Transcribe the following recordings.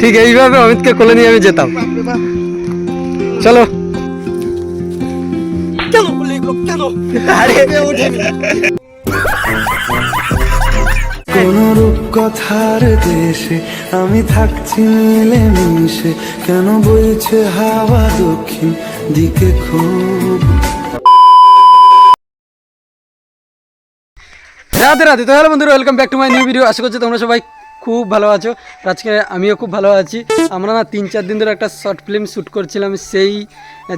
ঠিক এইভাবে অমিতকে কোলে নিয়ে আমি যেতাম। চলো। কেন কোন? রূপকথার দেশে আমি থাকছি মিলে মিশে কেন বইছে হাওয়া দক্ষিণ দিকে খুব? রাধে রাধে তো হ্যালো বন্ধুরা welcome back to my new video আশা করছি তোমরা সবাই খুব ভালো আছো? আজকে আমিও খুব ভালো আছি। আমরা না তিন চার দিন ধরে একটা শর্ট ফিল্ম শ্যুট করছিলাম, সেই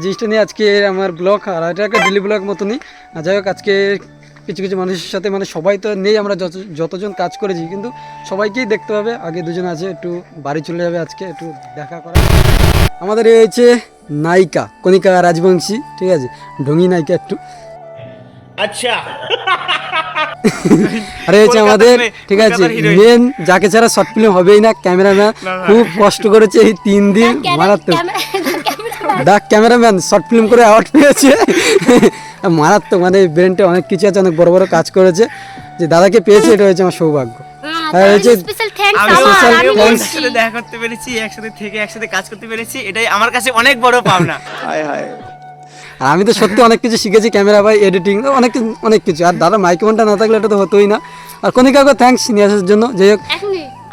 জিনিসটা নিয়ে আজকে আমার ব্লগ আর এটা একটা ডেলি ব্লগ মতনই। যাই হোক, আজকে কিছু কিছু মানুষের সাথে মানে সবাই তো নেই, আমরা যত, যতজন কাজ করেছি, কিন্তু সবাইকেই দেখতে হবে। আগে দুজন আছে, একটু বাড়ি চলে যাবে আজকে, একটু দেখা করা আমাদের এ হয়েছে নায়িকা, কণিকা রাজবংশী, ঠিক আছে? ঢঙ্গি নায়িকা একটু। আরে হচ্ছে আমাদের ঠিক আছে মেন যাকে ছাড়া শর্ট ফিল্ম হবেই না ক্যামেরাম্যান খুব কষ্ট করেছে এই তিন দিন মারাত্মক। ডাক ক্যামেরাম্যান শর্ট ফিল্ম করে অ্যাওয়ার্ড পেয়েছে। মারাত্মক মানে ব্রেনটে অনেক কিছু আছে অনেক বড় বড় কাজ করেছে। যে দাদাকে পেয়েছে এটা হয়েছে আমার সৌভাগ্য। সাথে দেখা করতে পেরেছি একসাথে থেকে একসাথে কাজ করতে পেরেছি এটাই আমার কাছে অনেক বড় পাওনা। আর আমি তো সত্যি অনেক কিছু শিখেছি ক্যামেরা বাই এডিটিং অনেক অনেক কিছু। আর দাদা মাইক্রোফোনটা না থাকলে এটা তো হতোই না। আর কণিকাকে থ্যাঙ্কস নিয়ে আসার জন্য। যাই হোক।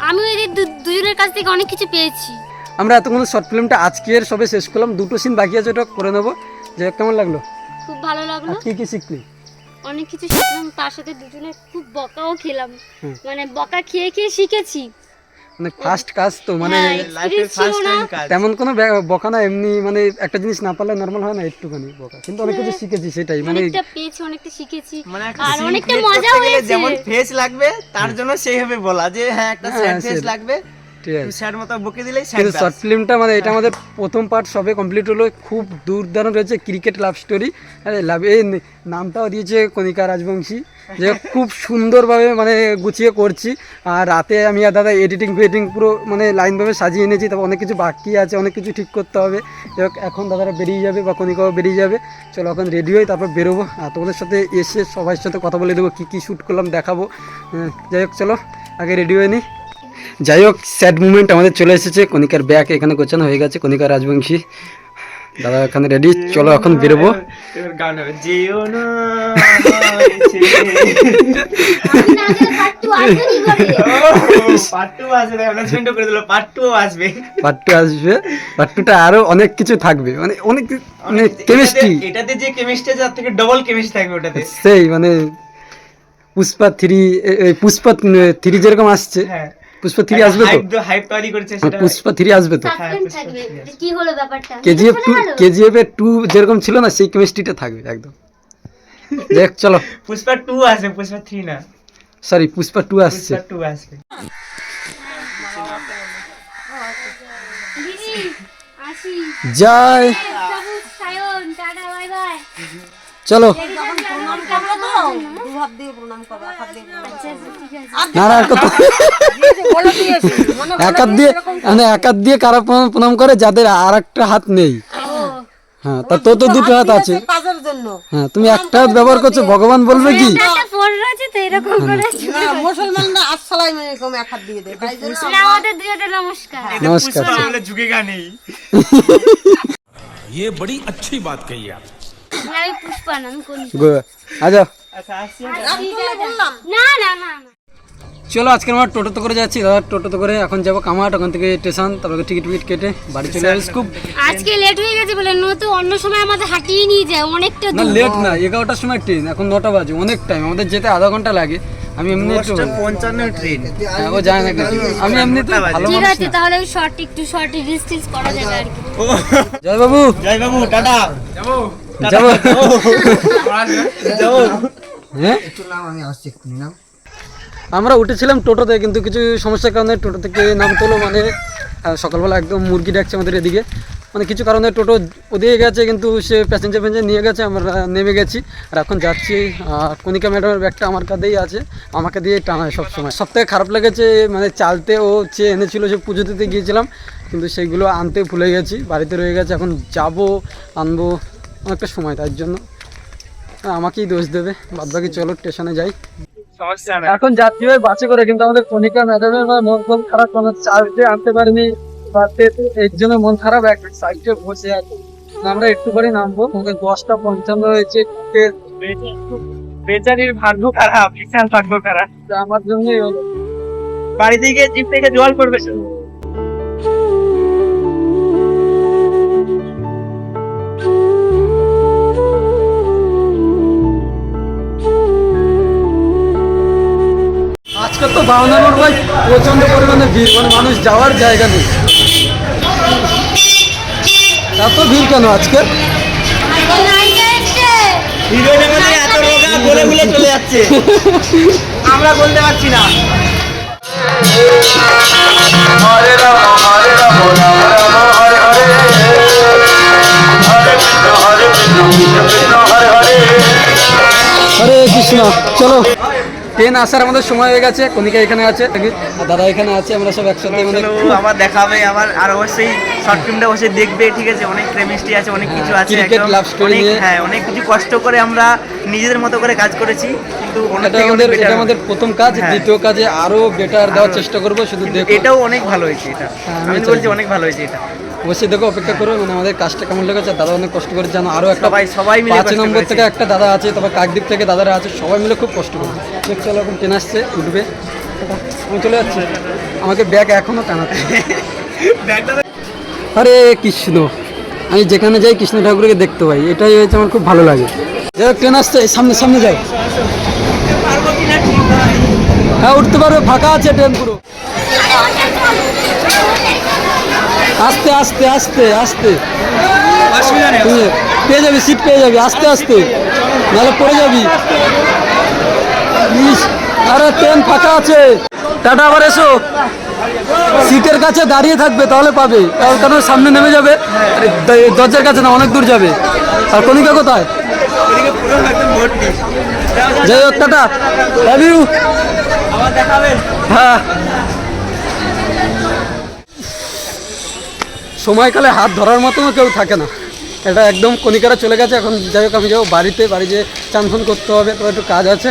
আমি দুজনের কাছ থেকে অনেক কিছু পেয়েছি। আমরা এতক্ষণ শর্ট ফিল্মটা আজকের সবে শেষ করলাম। দুটো সিন বাকি আছে ওটা করে নেব। যাই হোক কেমন লাগল? খুব ভালো লাগল। কি কি শিখলি? অনেক কিছু শিখলাম তার সাথে দুজনে খুব বকাও খেলাম। হুম। মানে বকা খেয়ে খেয়ে শিখেছি। মানে ফার্স্ট কাজ তো মানে হ্যাঁ, তেমন কোনো বকা না এমনি মানে একটা জিনিস না পারলে নর্মাল হয় না একটুখানি বকা। কিন্তু অনেক কিছু শিখেছি সেটাই মানে অনেকটা পেয়েছি অনেকটা শিখেছি। মানে আর অনেকটা মজা হয়েছে। যেমন ফেস লাগবে তার জন্য সেইভাবে বলা যে হ্যাঁ একটা হ্যাঁ, স্যাড ফেস লাগবে। শর্ট ফিল্মটা মানে এটা আমাদের প্রথম পার্ট সবে কমপ্লিট হলো খুব দুর্দান্ত রয়েছে ক্রিকেট লাভ স্টোরি আরে লাভ এই নামটাও দিয়েছে কণিকা রাজবংশী। যে খুব সুন্দরভাবে মানে গুছিয়ে করছি। আর রাতে আমি আর দাদা এডিটিং ফেডিটিং পুরো মানে লাইনভাবে সাজিয়ে এনেছি তারপর অনেক কিছু বাকি আছে অনেক কিছু ঠিক করতে হবে। যাই এখন দাদারা বেরিয়ে যাবে বা কণিকাও বেরিয়ে যাবে। চলো এখন রেডি হয়ে তারপর বেরোবো। আর তোমাদের সাথে এসে সবার সাথে কথা বলে দেবো কী কী শ্যুট করলাম দেখাবো। হ্যাঁ, যাই হোক চলো আগে রেডি হয়ে নিই যাই হোক স্যাড মুভমেন্ট আমাদের চলে এসেছে। কণিকার ব্যাগ এখানে গোছানো হয়ে গেছে কণিকা রাজবংশী। দাদা এখানে রেডি চলো এখন বেরোবো। এবার গান হবে যেও না হয়েছে। পার্ট টু আসবে অ্যানাউন্সমেন্টও করে? দিল পার্ট টু আসবে। পার্ট টু আসবে। পার্ট টুটা আরও অনেক কিছু থাকবে মানে অনেক মানে কেমিস্ট্রি এটাতে- এটাতে যে কেমিস্ট্রি তার থেকে ডবল কেমিস্ট্রি থাকবে ওটাতে। সেই মানে পুষ্পা থ্রি পুষ্পা থ্রি যেরকম আসছে হ্যাঁ। পুষ্পা থ্রি আসবে তো? হাইপ হাইপ তৈরি করেছে সেটা পুষ্পা থ্রি আসবে তো? সাসপেন্স থাকবে। যে কি হলো ব্যাপারটা? কেজিএফ টু কেজিএফ এর টু যেরকম ছিল না সেই কেমিস্ট্রিটা থাকবে একদম। দেখ চলো। পুষ্পা টু আসবে পুষ্পা থ্রি না। সরি পুষ্পা টু আসছে। পুষ্পা টু আসবে জয় বাবু সায়ন টাটা বাই বাই চলো না না আর কত এক হাত দিয়ে মানে এক হাত দিয়ে কারা প্রণাম প্রণাম করে যাদের আর একটা হাত নেই হ্যাঁ তা তো তো দুটো হাত আছে কাজের জন্য হ্যাঁ তুমি একটা হাত ব্যবহার করছো ভগবান বলবে কি একটা ফোন রয়েছে তো এরকম করে না, মুসলমানরা আসসালাম আলাইকুম এক হাত দিয়ে দেয় তাই জন্য না, আমাদের দুজনের নমস্কার এটা নমস্কার। পুষ্পা বলে ঝুঁকেগা নেই ये बड़ी अच्छी बात कही आप না, আমি পুষ্পা না আমি কোন আচ্ছা না না না না। চলো আজকে আমরা টোটোতে করে যাচ্ছি দাদা টোটোতে করে এখন যাব কামাট ওখান থেকে স্টেশন তারপরে টিকিট টিকিট কেটে বাড়ি চলে যাবে খুব আজকে লেট হয়ে গেছে বলে নয়তো অন্য সময় আমাদের হাঁটিয়ে নিয়ে যায় অনেকটা না লেট না এগারোটার সময় ট্রেন এখন নটা বাজে অনেক টাইম আমাদের যেতে আধা ঘণ্টা লাগে। আমি এমনি একটু পঞ্চান্ন ট্রেন হ্যাঁ, ও যায় না আমি এমনি তো ভালো ঠিক আছে তাহলে শর্ট একটু শর্ট রিলস করা যাবে আর কি। জয় বাবু। জয় বাবু টাটা। যাব। যাব। হ্যাঁ? আমরা উঠেছিলাম টোটোতে কিন্তু কিছু সমস্যার কারণে টোটো থেকে নাম তোলো মানে সকালবেলা একদম মুরগি ডাকছে আমাদের এদিকে। মানে কিছু কারণে টোটো ওদিকে গেছে কিন্তু সে প্যাসেঞ্জার প্যাসেঞ্জার নিয়ে গেছে আমরা নেমে গেছি। আর এখন যাচ্ছি কণিকা ম্যাডামের ব্যাগটা আমার কাঁধেই আছে আমাকে দিয়ে টানায় সবসময়। সব থেকে খারাপ লেগেছে মানে চালতে ও চেয়ে এনেছিল সে পুজো দিতে গিয়েছিলাম কিন্তু সেইগুলো আনতে ভুলে গেছি বাড়িতে রয়ে গেছে এখন যাব আনব। অনেকটা সময় তার জন্য আমাকেই দোষ দেবে। বাদ বাকি চলো স্টেশনে যাই। এখন যাত্রী হয়ে বাসে করে কিন্তু আমাদের কণিকা ম্যাডামের মন খুব খারাপ কোনো চার্জে আনতে পারিনি। এর জন্য মন খারাপ এক সাইডে বসে আছে। আমরা একটু করে নামবো। ওকে দশটা পঞ্চান্ন হয়েছে। বেচারির ভাগ্য খারাপ বিশাল ভাগ্য খারাপ। আমার জন্যই বাড়ি থেকে জিপ থেকে জল করবে শুধু। আজকে তো বাউনা রোড ভাই প্রচণ্ড পরিমাণে ভিড় মানে মানুষ যাওয়ার জায়গা নেই। এত ভিড় কেন আজকে? চলে যাচ্ছে আমরা বলতে পারছি না হরে কৃষ্ণ, চলো। ট্রেন আসার আমাদের সময় হয়ে গেছে কনিকা এখানে আছে দাদা এখানে আছে আমরা সব একসাথে মানে আবার দেখা হবে আবার আর অবশ্যই শর্ট ফিল্মটা বসে দেখবে ঠিক আছে? অনেক কেমিস্ট্রি আছে অনেক কিছু আছে love story অনেক হ্যাঁ অনেক কিছু কষ্ট করে আমরা নিজেদের মতো করে কাজ করেছি কিন্তু এটা আমাদের এটা আমাদের প্রথম কাজ হ্যাঁ। দ্বিতীয় কাজে আরও বেটার দেওয়ার চেষ্টা করব শুধু দেখো এটাও অনেক ভালো হয়েছে এটা। হ্যাঁ, আমি আমি বলছি অনেক ভালো হয়েছে এটা। অবশ্যই দেখো অপেক্ষা করো মানে আমাদের কাজটা কেমন লেগেছে দাদা অনেক কষ্ট করে জানো আরও একটা সবাই- সবাই মিলে পাঁচ নম্বর থেকে একটা দাদা আছে তারপর কাকদ্বীপ থেকে দাদারা আছে সবাই মিলে খুব কষ্ট করছে দেখ চলো এখন ট্রেন আসছে উঠবে। আমি চলে যাচ্ছি। আমাকে ব্যাগ এখনও টানাতে আরে কৃষ্ণ। আমি যেখানে যাই কৃষ্ণ ঠাকুরকে দেখতে পাই। এটাই হয়েছে আমার খুব ভালো লাগে। যাই হোক, ট্রেন আসছে সামনে সামনে যাই। হ্যাঁ উঠতে পারবে ফাঁকা আছে ট্রেন পুরো। আস্তে আস্তে আস্তে আস্তে। পেয়ে যাবি সিট পেয়ে যাবি আস্তে আস্তে। নাহলে পড়ে যাবি। আরে ট্রেন ফাঁকা আছে। টাটা আবার এসো। সিটের কাছে দাঁড়িয়ে থাকবে তাহলে পাবে। কারণ সামনে নেমে যাবে? দরজার কাছে না অনেক দূর যাবে। আর কনিকা কোথায়? যাই হোক টাটা। হ্যাঁ। সময়কালে হাত ধরার মতনও কেউ থাকে না। এটা একদম কনিকারা চলে গেছে, এখন যাই হোক আমি যাব বাড়িতে, বাড়ি যে চান করতে হবে তো একটু কাজ আছে।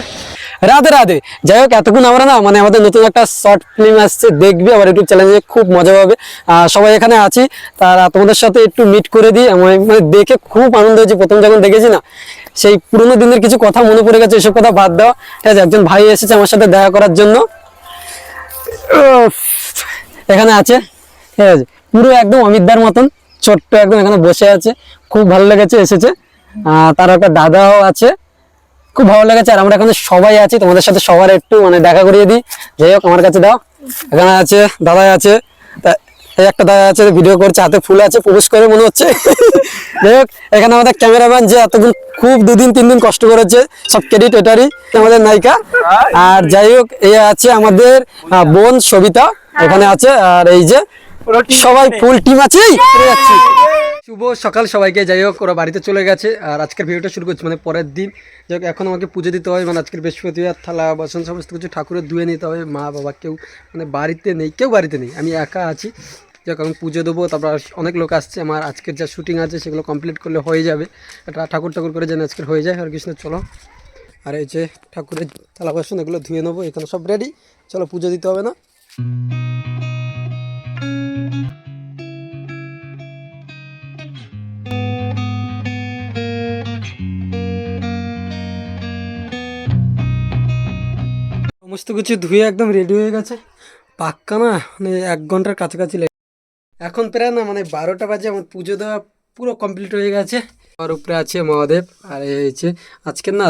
রাধে রাধে। যাই হোক, এতক্ষণ আমরা না মানে আমাদের নতুন একটা শর্ট ফিল্ম আসছে, দেখবি, আবার ইউটিউব চ্যানেলে খুব মজা পাবে। সবাই এখানে আছি, তারা তোমাদের সাথে একটু মিট করে দিই। মানে দেখে খুব আনন্দ হয়েছে, প্রথম যখন দেখেছি না, সেই পুরোনো দিনের কিছু কথা মনে পড়ে গেছে, এসব কথা বাদ দেওয়া ঠিক আছে, একজন ভাই এসেছে আমার সাথে দেখা করার জন্য। এখানে আছে। ঠিক আছে পুরো একদম অমিতদার মতন, ছোট্ট একদম এখানে বসে আছে। খুব ভালো লেগেছে, এসেছে। তার একটা দাদাও আছে। খুব ভালো লেগেছে, আর আমরা এখানে সবাই আছি। তোমাদের সাথে সবার একটু মানে দেখা করিয়ে দিই। যাই হোক, আমার কাছে দাও। এখানে আছে দাদা আছে। একটা দাদা আছে ভিডিও করছে, হাতে ফুল আছে, প্রবেশ করে মনে হচ্ছে। যাই হোক, এখানে আমাদের ক্যামেরাম্যান যে এতদিন, খুব দুদিন, তিন দিন কষ্ট করেছে, সব ক্রেডিট এটারই, আমাদের নায়িকা। আর যাই হোক এই আছে আমাদের বোন সবিতা, এখানে আছে। আর এই যে সবাই ফুল টিম আছে। শুভ সকাল সবাইকে যাই হোক ওরা বাড়িতে চলে গেছে। আর আজকের ভিডিওটা শুরু করছি মানে পরের দিন। যাই হোক এখন আমাকে পুজো দিতে হয় মানে আজকের বৃহস্পতিবার থালা বাসন সমস্ত কিছু ঠাকুরের ধুয়ে নিতে হবে। মা বাবা কেউ মানে বাড়িতে নেই কেউ বাড়িতে নেই। আমি একা আছি। যাই আমি পুজো দেবো তারপর অনেক লোক আসছে। আমার আজকের যা শুটিং আছে সেগুলো কমপ্লিট করলে হয়ে যাবে। একটা ঠাকুর ঠাকুর করে যেন আজকের হয়ে যায়। আর কৃষ্ণ চলো। আর এই যে ঠাকুরের থালা বাসন এগুলো ধুয়ে নেব। এখানে সব রেডি চলো পুজো দিতে হবে না। সমস্ত কিছু ধুয়ে একদম রেডি হয়ে গেছে। পাক্কা না মানে এক ঘণ্টার কাছাকাছি লেগে এখন প্রায় না মানে বারোটা বাজে, আমার পুজো দেওয়া পুরো কমপ্লিট হয়ে গেছে। আর উপরে আছে মহাদেব, আর হচ্ছে, আজকে না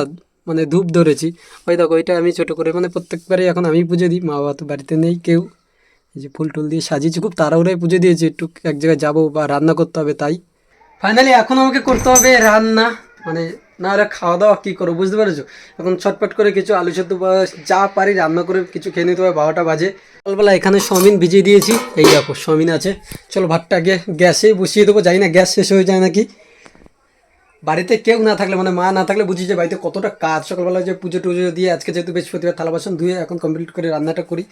মানে ধূপ ধরেছি। ওই দেখো, ওইটা আমি ছোটো করে মানে প্রত্যেকবারই এখন আমি পুজো দিই মা বাবা তো বাড়িতে নেই কেউ। এই যে ফুল টুল দিয়ে সাজিয়েছি, খুব তাড়াহুড়ায় পুজো দিয়েছি, একটু এক জায়গায় যাব বা রান্না করতে হবে তাই। ফাইনালি এখন আমাকে করতে হবে রান্না। মানে না হলে খাওয়া দাওয়া কী করব, বুঝতে পেরেছ? এখন ছটপট করে কিছু আলু সেদ্ধ বা যা পারি রান্না করে কিছু খেয়ে নিতে হবে, বারোটা বাজে। সকালবেলা এখানে সমিন ভিজিয়ে দিয়েছি। এই দেখো সমিন আছে। চলো ভাতটা আগে গ্যাসে বসিয়ে দেবো, জানি না গ্যাস শেষ হয়ে যায় নাকি। বাড়িতে কেউ না থাকলে মানে মা না থাকলে বুঝি যে বাড়িতে কতটা কাজ। সকালবেলা যে পুজো টুজো দিয়ে আজকে যেহেতু বৃহস্পতিবার থালা বাসন ধুয়ে এখন কমপ্লিট করে রান্নাটা করি।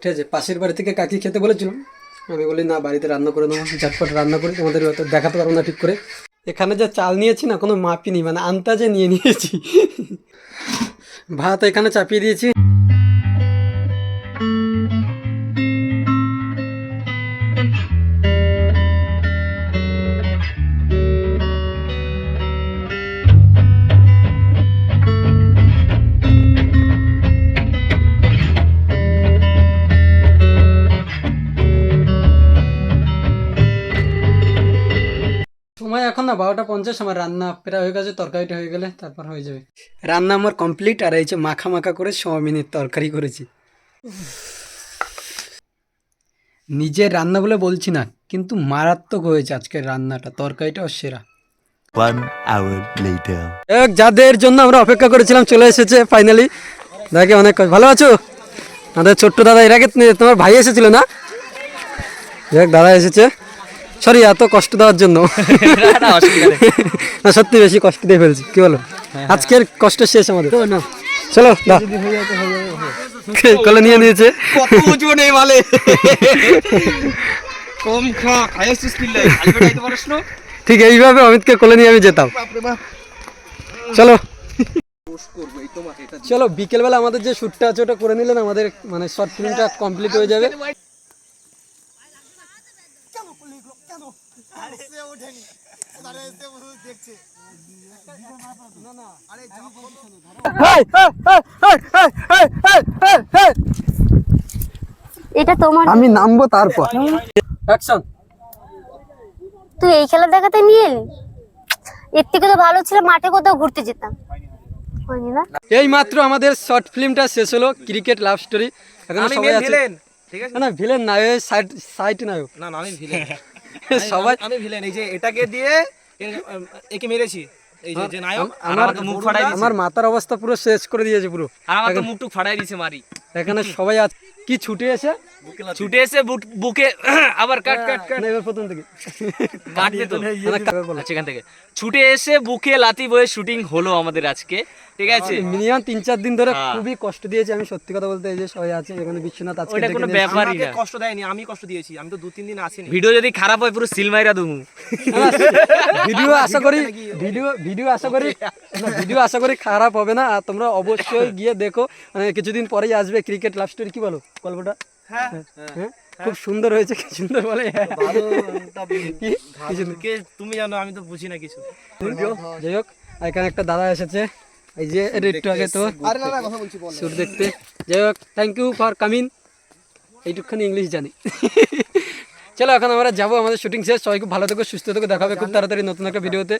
ঠিক আছে, পাশের বাড়ি থেকে কাকি খেতে বলেছিলাম আমি বলি, না, বাড়িতে রান্না করে দেবো ঝটপট রান্না করি, তোমাদের হয়তো দেখাতে পারব না ঠিক করে। এখানে যে চাল নিয়েছি না, কোনো মাপি নেই মানে আন্তাজে নিয়ে নিয়েছি। ভাত এখানে চাপিয়ে দিয়েছি। না বারোটা পঞ্চাশ আমার রান্না প্রায় হয়ে গেছে তরকারিটা হয়ে গেলে তারপর হয়ে যাবে। রান্না আমার কমপ্লিট আর এই যে মাখা মাখা করে সোয়াবিনের তরকারি করেছি। নিজের রান্না বলে বলছি না কিন্তু মারাত্মক হয়েছে আজকের রান্নাটা তরকারিটাও সেরা। যাদের জন্য আমরা অপেক্ষা করেছিলাম চলে এসেছে ফাইনালি দাদাকে অনেক ভালো আছো? আমাদের ছোট্ট দাদা এর আগে তুমি- তোমার ভাই এসেছিল না? দেখ দাদা এসেছে। সরি এত কষ্ট দেওয়ার জন্য। না সত্যি বেশি কষ্ট দিয়ে ফেলছি। কি বলো? আজকের কষ্ট শেষ আমাদের। চলো কলে নিয়ে নিয়েছে? কম খা লাই ঠিক এইভাবে অমিতকে কোলে নিয়ে আমি যেতাম। চলো। চলো বিকেলবেলা আমাদের যে শ্যুটটা আছে ওটা করে নিলেন। আমাদের মানে শর্ট ফিল্মটা কমপ্লিট হয়ে যাবে। এটা তোমার আমি নামবো তারপর। অ্যাকশন তুই এই খেলা দেখাতে নিয়ে এলি? এর থেকে তো ভালো ছিল মাঠে কোথাও ঘুরতে যেতাম। এই মাত্র আমাদের শর্ট ফিল্মটা শেষ হলো ক্রিকেট লাভ স্টোরি এখন আমি সবাই আছে। ঠিক আছে? না, না ভিলেন না এই সাইড সাইড নায়ক না না আমি ভিলেন সবাই আমি ভিলেন এই যে এটাকে দিয়ে একে মেরেছি। এই যে যে নায়ক আমার মুখ ফাড়াই আমার মাথার অবস্থা পুরো শেষ করে দিয়েছে পুরো। আর আমার তো মুখটুক ফাটাই দিয়েছে মারি। এখানে সবাই আছে কি ছুটে এসে? ছুটে এসে বুকে আবার কাট কাট কাট। এবার প্রথম থেকে। কাটবে তো। না, কাটবে আচ্ছা, এখান থেকে। ছুটে এসে বুকে লাতি বয়ে শুটিং হলো আমাদের আজকে ঠিক আছে? মিনিমাম তিন চার দিন ধরে হ্যাঁ। খুবই কষ্ট দিয়েছে। আমি সত্যি কথা বলতে এই যে সবাই আছে এখানে বিশ্বনাথ আজকে ডেকে কোনো। ব্যাপারই না। কষ্ট দেয়নি আমি কষ্ট দিয়েছি। আমি তো দু তিন দিন আসিনি ভিডিও যদি খারাপ হয় পুরো সিল মাইরা দুমু ভিডিও আশা করি ভিডিও ভিডিও আশা করি ভিডিও আশা করি খারাপ হবে না। আর তোমরা অবশ্যই গিয়ে দেখো। মানে কিছুদিন পরেই আসবে ক্রিকেট লাভ স্টোরি কি বলো? গল্পটা? হ্যাঁ। খুব সুন্দর হয়েছে কি সুন্দর বলে। তুমি জানো আমি তো বুঝি না কিছু। যাই হোক এখানে একটা দাদা এসেছে। এই যে একটু আগে তো। শুট দেখতে। যাই হোক থ্যাংক ইউ ফর কামিং এইটুকখানি ইংলিশ জানি। চলো এখন আমরা যাব আমাদের শুটিং শেষ। সবাই খুব ভালো থেকো সুস্থ থেকো দেখাবে খুব তাড়াতাড়ি নতুন একটা ভিডিওতে